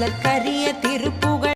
மலக்கரிய Thiruppugazh